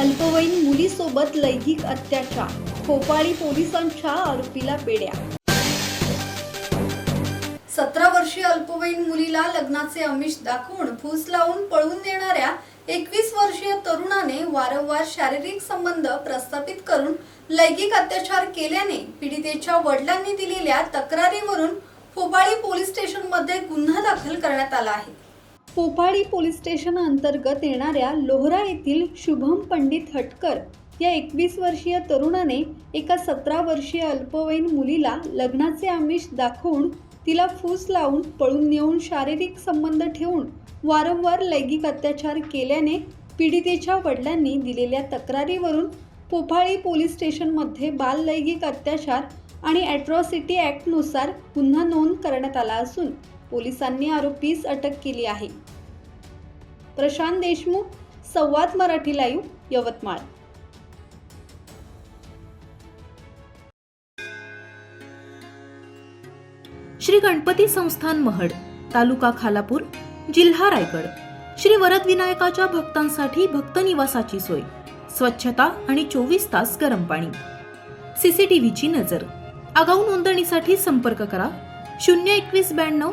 अल्पवयीन मुलीसोबत लैंगिक अत्याचार खोपाळी पोलिसांच्या आरोपीला बेड्या. सतरा वर्षीय अल्पवयीन मुलीला लग्नाचे आमिष दाखवून फूस लावून पळून नेणाऱ्या एकवीस वर्षीय तरुणाने वारंवार शारीरिक संबंध प्रस्थापित करून लैंगिक अत्याचार केल्याने पीडितेच्या वडिलांनी दिलेल्या तक्रारीवरून फोपाळी पोलीस स्टेशनमध्ये गुन्हा दाखल करण्यात आला आहे. पोफाडी पोलीस स्टेशन अंतर्गत येणाऱ्या लोहरा येथील शुभम पंडित हटकर या एकवीस वर्षीय तरुणाने एका सतरा वर्षीय अल्पवयीन मुलीला लग्नाचे आमिष दाखवून तिला फूस लावून पळून नेऊन शारीरिक संबंध ठेवून वारंवार लैंगिक अत्याचार केल्याने पीडितेच्या वडिलांनी दिलेल्या तक्रारीवरून पोफाळी पोलीस स्टेशनमध्ये बाल लैंगिक अत्याचार आणि ॲट्रॉसिटी ॲक्टनुसार गुन्हा नोंद करण्यात आला असून पोलिसांनी आरोपीस अटक केली आहे. प्रशांत देशमुख संवाद मराठी लाईव्ह यवतमाळ. श्री गणपती संस्थान महड तालुका खालापूर जिल्हा रायगड. श्री वरद विनायकाच्या भक्तांसाठी भक्त निवासाची सोय स्वच्छता आणि चोवीस तास गरम पाणी. सीसीटीव्हीची नजर. आगाऊ नोंदणीसाठी संपर्क करा शून्य एकवीस ब्याण्णव